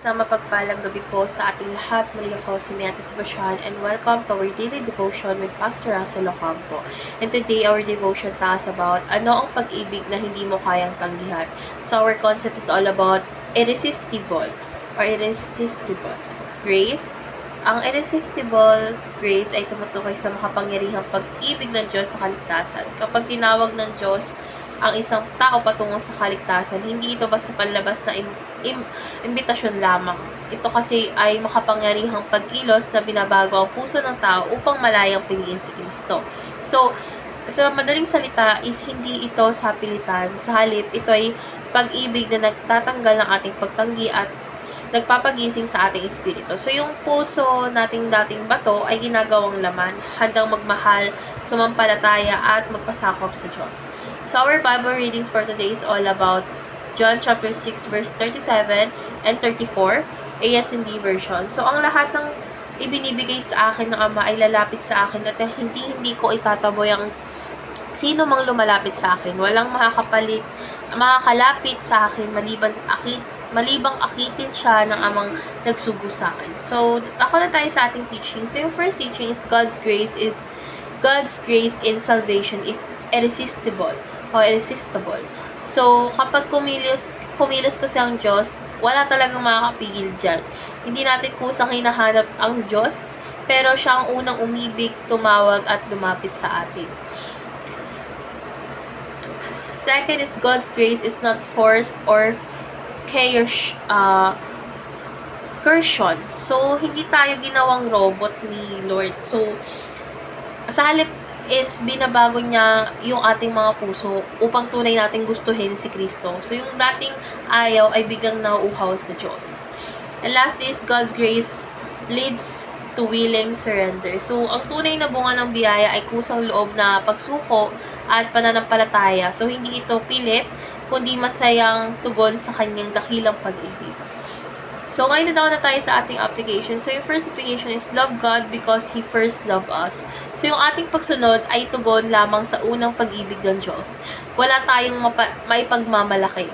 Sa mapagpalang gabi po sa ating lahat, muli ako si Beata Sebastian and welcome to our daily devotion with Pastor Russell Ocampo. And today, our devotion talks about ano ang pag-ibig na hindi mo kayang tanggihan. So, our concept is all about irresistible or irresistible grace. Ang irresistible grace ay tumutukoy sa makapangyarihang pag-ibig ng Diyos sa kaligtasan. Kapag tinawag ng Diyos ang isang tao patungo sa kaligtasan, hindi ito basta panlabas na im- im- imbitasyon lamang. Ito kasi ay makapangyarihang pag-ilos na binabago ang puso ng tao upang malayang piliin si Kristo. So, sa madaling salita is hindi ito sa pilitan. Sa halip, ito ay pag-ibig na nagtatanggal ng ating pagtanggi at nagpapagising sa ating espiritu. So, yung puso nating dating bato ay ginagawang laman, handang magmahal, sumampalataya, at magpasakop sa Diyos. So, our Bible readings for today is all about John chapter 6, verse 37 and 34, ASND version. So, ang lahat ng ibinibigay sa akin ng Ama ay lalapit sa akin at hindi hindi ko itataboy ang sino mang lumalapit sa akin. Walang makakapalit, makakalapit sa akin maliban akit, malibang akitin siya ng amang nagsugo sa akin. So, ako na tayo sa ating teaching. So, yung first teaching is God's grace is God's grace in salvation is irresistible o irresistible. So, kapag kumilos, kumilos kasi ang Diyos, wala talagang makakapigil dyan. Hindi natin kusang hinahanap ang Diyos, pero siya ang unang umibig, tumawag, at lumapit sa atin. Second is God's grace is not forced or chaos, uh, coercion. So, hindi tayo ginawang robot ni Lord. So, sa halip is binabago niya yung ating mga puso upang tunay nating gustuhin si Kristo. So, yung dating ayaw ay biglang nauuhaw sa Diyos. And lastly is God's grace leads to willing surrender. So, ang tunay na bunga ng biyaya ay kusang loob na pagsuko at pananampalataya. So, hindi ito pilit, kundi masayang tugon sa kanyang dakilang pag-ibig. So, ngayon na na tayo sa ating application. So, yung first application is love God because He first loved us. So, yung ating pagsunod ay tugon lamang sa unang pag-ibig ng Diyos. Wala tayong may pagmamalaki.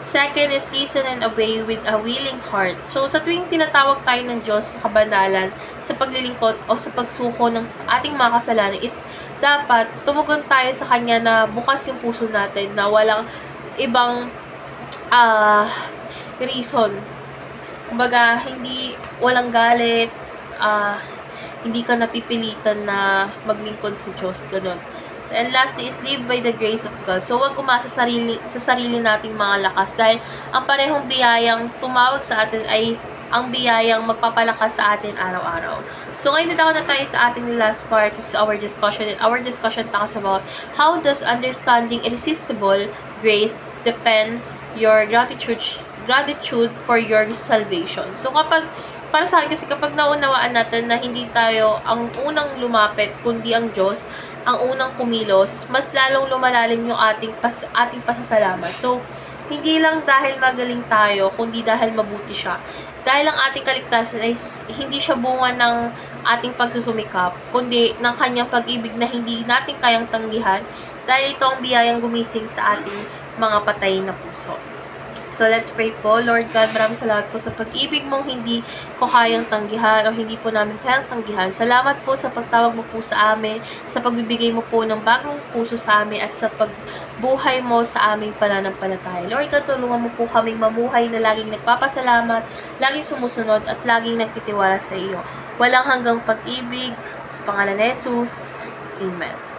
Second is listen and obey with a willing heart. So, sa tuwing tinatawag tayo ng Diyos sa kabanalan, sa paglilingkod o sa pagsuko ng ating mga kasalanan is dapat tumugon tayo sa Kanya na bukas yung puso natin na walang ibang ah reason. Kumbaga, hindi, walang galit, ah, hindi ka napipilitan na maglingkod sa Diyos, ganun. And lastly is live by the grace of God. So, huwag umasa sa sarili, sa sarili nating mga lakas dahil ang parehong biyayang tumawag sa atin ay ang biyayang magpapalakas sa atin araw-araw. So, ngayon na na tayo sa ating last part, which is our discussion. And our discussion talks about how does understanding irresistible grace depend your gratitude gratitude for your salvation. So, kapag, para sa akin kasi kapag naunawaan natin na hindi tayo ang unang lumapit, kundi ang Diyos, ang unang kumilos, mas lalong lumalalim yung ating, pas, ating pasasalamat. So, hindi lang dahil magaling tayo, kundi dahil mabuti siya. Dahil ang ating kaligtasan ay hindi siya bunga ng ating pagsusumikap, kundi ng kanyang pag-ibig na hindi natin kayang tanggihan dahil ito ang biyayang gumising sa ating mga patay na puso. So, let's pray po. Lord God, maraming salamat po sa pag-ibig mong hindi ko kayang tanggihan o hindi po namin kayang tanggihan. Salamat po sa pagtawag mo po sa amin, sa pagbibigay mo po ng bagong puso sa amin at sa pagbuhay mo sa aming pananampalataya. Lord God, tulungan mo po kaming mamuhay na laging nagpapasalamat, laging sumusunod at laging nagtitiwala sa iyo. Walang hanggang pag-ibig sa pangalan ni Jesus. Amen.